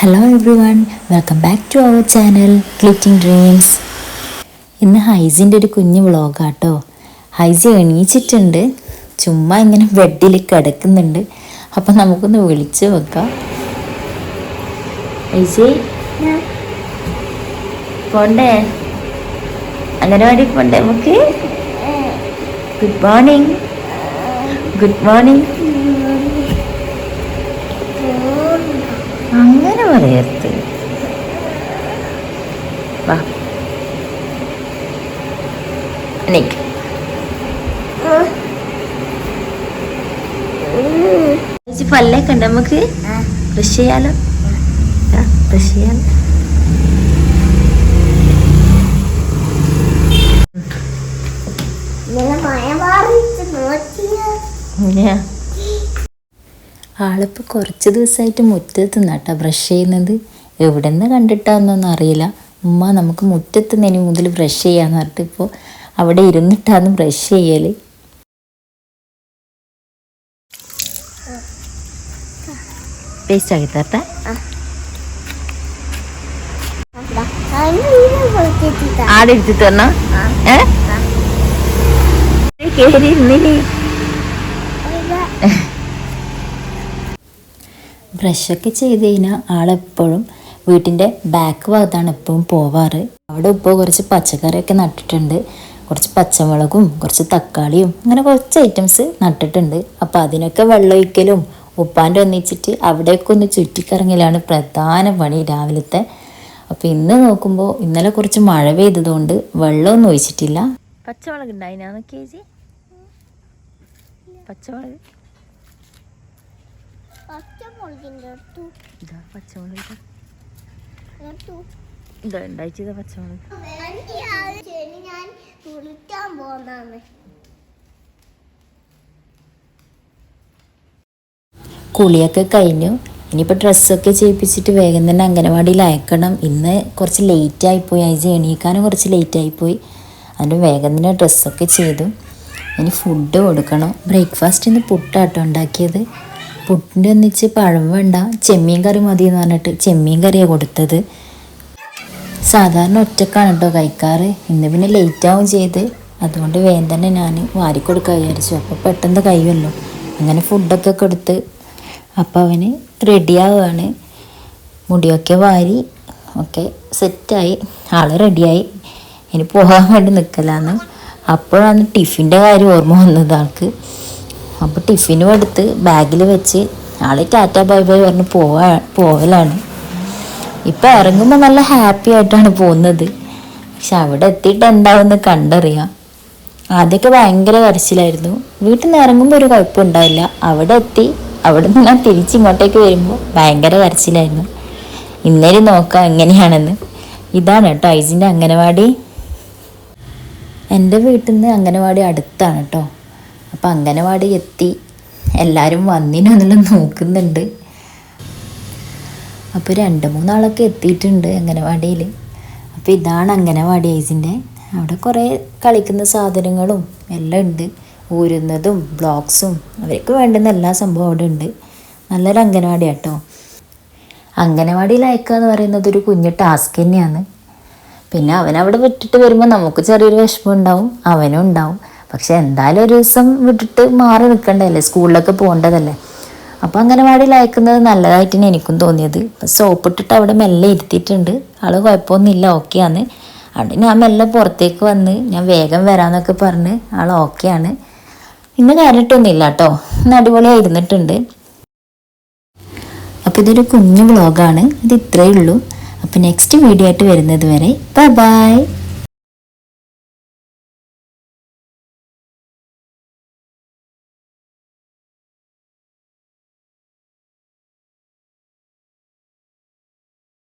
Hello everyone welcome back to our channel clicking dreams ഇന്ന് ഹൈസിന്റെ ഒരു കുഞ്ഞു വ്ളോഗാട്ടോ ഹൈസി എണീച്ചിട്ടുണ്ട്. ചുമ്മാ ഇങ്ങനെ ബെഡിൽ കിടക്കുന്നുണ്ട്. അപ്പം നമുക്കൊന്ന് വിളിച്ചു വെക്കാം ഹൈസി? പോണ്ടേ? അംഗനവാടി പോണ്ടേ നമുക്ക്? ഗുഡ് മോർണിംഗ് ഗുഡ് മോർണിംഗ് പറയരുത്. വാ. ചേച്ചി പല്ലൊക്കെ ഉണ്ട് നമുക്ക്? ബ്രഷ് ചെയ്യാലോ? ബ്രഷ് ചെയ്യാലോ ഇന്നലെ ആളിപ്പോൾ കുറച്ച് ദിവസമായിട്ട് മുറ്റത്ത് നിന്നാട്ടാ ബ്രഷ് ചെയ്യുന്നത്. എവിടെ നിന്ന് കണ്ടിട്ടാന്നൊന്നും അറിയില്ല. ഉമ്മ നമുക്ക് മുറ്റത്ത് നിന്ന് ഇനി മുതൽ ബ്രഷ് ചെയ്യാന്ന് പറഞ്ഞിട്ട് ഇപ്പോൾ അവിടെ ഇരുന്നിട്ടാണ് ബ്രഷ് ചെയ്യൽ പേസ്റ്റ് ആക്കി തരട്ടെ. അതാ, അതിന് വീട് കൊടുത്തിട്ടാ. ആടെ ഇരുത്തി ഏ? കേറി ഇരുന്നില്ലേ ഇതാ, ബ്രഷൊക്കെ ചെയ്ത് കഴിഞ്ഞാൽ ആളെപ്പോഴും വീട്ടിന്റെ ബാക്ക് ഭാഗത്താണ് എപ്പോഴും പോവാറ്. അവിടെ ഇപ്പോൾ കുറച്ച് പച്ചക്കറിയൊക്കെ നട്ടിട്ടുണ്ട്. കുറച്ച് പച്ചമുളകും കുറച്ച് തക്കാളിയും അങ്ങനെ കുറച്ച് ഐറ്റംസ് നട്ടിട്ടുണ്ട്. അപ്പോൾ അതിനൊക്കെ വെള്ളമൊഴിക്കലും ഉപ്പാന്റെ ഒന്നിച്ചിട്ട് അവിടെയൊക്കെ ഒന്ന് ചുറ്റിക്കറങ്ങലാണ് പ്രധാന പണി രാവിലത്തെ. അപ്പോൾ ഇന്ന് നോക്കുമ്പോൾ ഇന്നലെ കുറച്ച് മഴ പെയ്തതുകൊണ്ട് വെള്ളമൊന്നും ഒഴിച്ചിട്ടില്ല. പച്ചമുളക് ഉണ്ടായിരുന്നു പച്ചമുളക്? ഇതാ പച്ചമുളക്. ഇതാ. ഉണ്ടായിച്ചതാ പച്ചമുളക്. ഞാൻ കുളിക്കാൻ പോന്നാണ്. കുളിയൊക്കെ കഴിഞ്ഞു. ഇനിയിപ്പോൾ ഡ്രസ്സൊക്കെ ചെയ്യിപ്പിച്ചിട്ട് വേഗം തന്നെ അംഗനവാടിയിൽ അയക്കണം ഇന്ന് കുറച്ച് ലേറ്റ് ആയിപ്പോയി. അയച്ച് എണീക്കാനും കുറച്ച് ലേറ്റ് ആയിപ്പോയി. അതിന് വേഗം തന്നെ ഡ്രസ്സൊക്കെ ചെയ്തു. ഇനി ഫുഡ് കൊടുക്കണം. ബ്രേക്ക്ഫാസ്റ്റ് ഇന്ന് പുട്ടാട്ടോ ഉണ്ടാക്കിയത്. പുട്ടിന്റെ ഒന്നിച്ച് പഴം വേണ്ട ചെമ്മീൻ കറി മതി എന്ന് പറഞ്ഞിട്ട് ചെമ്മീൻ കറിയാണ് കൊടുത്തത്. സാധാരണ ഒറ്റക്കാണ് കേട്ടോ കഴിക്കാറ്. ഇന്ന് പിന്നെ ലേറ്റ് ആവും ചെയ്ത്. അതുകൊണ്ട് വേഗം തന്നെ ഞാൻ വാരിക്കൊടുക്കാൻ വിചാരിച്ചു. അപ്പോൾ പെട്ടെന്ന് കഴിയുമല്ലോ. അങ്ങനെ ഫുഡൊക്കെ കൊടുത്ത് അപ്പോൾ അവന് റെഡിയാവുകയാണ് മുടിയൊക്കെ വാരി ഒക്കെ സെറ്റായി ആൾ റെഡിയായി ഇനി പോകാൻ വേണ്ടി നിൽക്കലാന്ന് അപ്പോഴാണ് ടിഫിന്റെ കാര്യം ഓർമ്മ വന്നത് ആൾക്ക്. അപ്പോൾ ടിഫിനും എടുത്ത് ബാഗിൽ വെച്ച് ആൾ ടാറ്റ ബൈ ബൈ പറഞ്ഞ് പോവാ പോവലാണ്. ഇപ്പോൾ ഇറങ്ങുമ്പോൾ നല്ല ഹാപ്പി ആയിട്ടാണ് പോകുന്നത്. പക്ഷെ അവിടെ എത്തിയിട്ട് എന്താവുമെന്ന് കണ്ടറിയാം. ആദ്യമൊക്കെ ഭയങ്കര കരച്ചിലായിരുന്നു. വീട്ടിൽ നിന്ന് ഇറങ്ങുമ്പോൾ ഒരു കുഴപ്പമുണ്ടായില്ല അവിടെ എത്തി അവിടെ നിന്ന് ഞാൻ തിരിച്ചിങ്ങോട്ടേക്ക് വരുമ്പോൾ ഭയങ്കര കരച്ചിലായിരുന്നു. ഇന്നേരം നോക്കാം എങ്ങനെയാണെന്ന്. ഇതാണ് കേട്ടോ ഐസിന്റെ അംഗനവാടി. എന്റെ വീട്ടിൽ നിന്ന് അംഗനവാടി അടുത്താണ് കേട്ടോ. അപ്പം അംഗനവാടി എത്തി. എല്ലാവരും വന്നിനോ എന്നുള്ളത് നോക്കുന്നുണ്ട്. അപ്പോൾ രണ്ട് മൂന്നാളൊക്കെ എത്തിയിട്ടുണ്ട് അംഗനവാടിയിൽ അപ്പോൾ ഇതാണ് അംഗനവാടി ഐസിന്റെ അവിടെ കുറേ കളിക്കുന്ന സാധനങ്ങളും എല്ലാം ഉണ്ട്. ഊരുന്നതും ബ്ലോക്സും അവർക്ക് വേണ്ടുന്ന എല്ലാ സംഭവം അവിടെ ഉണ്ട്. നല്ലൊരു അംഗനവാടി കേട്ടോ അംഗനവാടിയിൽ അയക്കുക എന്ന് പറയുന്നത് ഒരു കുഞ്ഞു ടാസ്ക് തന്നെയാണ്. പിന്നെ അവൻ അവിടെ വിട്ടിട്ട് വരുമ്പോൾ നമുക്ക് ചെറിയൊരു വിഷമം ഉണ്ടാവും. അവനും ഉണ്ടാവും. പക്ഷെ എന്തായാലും ഒരു ദിവസം വിട്ടിട്ട് മാറി നിൽക്കണ്ടല്ലേ സ്കൂളിലൊക്കെ പോകേണ്ടതല്ലേ? അപ്പോൾ അംഗനവാടിയിൽ അയക്കുന്നത് നല്ലതായിട്ട് തന്നെ എനിക്കും തോന്നിയത്. സോപ്പ് ഇട്ടിട്ട് അവിടെ മെല്ലെ ഇരുത്തിയിട്ടുണ്ട്. ആൾ കുഴപ്പമൊന്നുമില്ല ഓക്കെയാണ് അവിടെ ഞാൻ മെല്ലെ പുറത്തേക്ക് വന്ന് ഞാൻ വേഗം വരാമെന്നൊക്കെ പറഞ്ഞ് ആൾ ഓക്കെയാണ് ഇന്ന് കാര്യമായിട്ടൊന്നുമില്ല കേട്ടോ. ഇന്ന് അടിപൊളിയായി ഇരുന്നിട്ടുണ്ട് അപ്പോൾ ഇതൊരു കുഞ്ഞു വ്ളോഗാണ് ഇത് ഇത്രയേ ഉള്ളൂ. അപ്പോൾ നെക്സ്റ്റ് വീഡിയോ ആയിട്ട് വരുന്നത് വരെ ബൈ ബൈ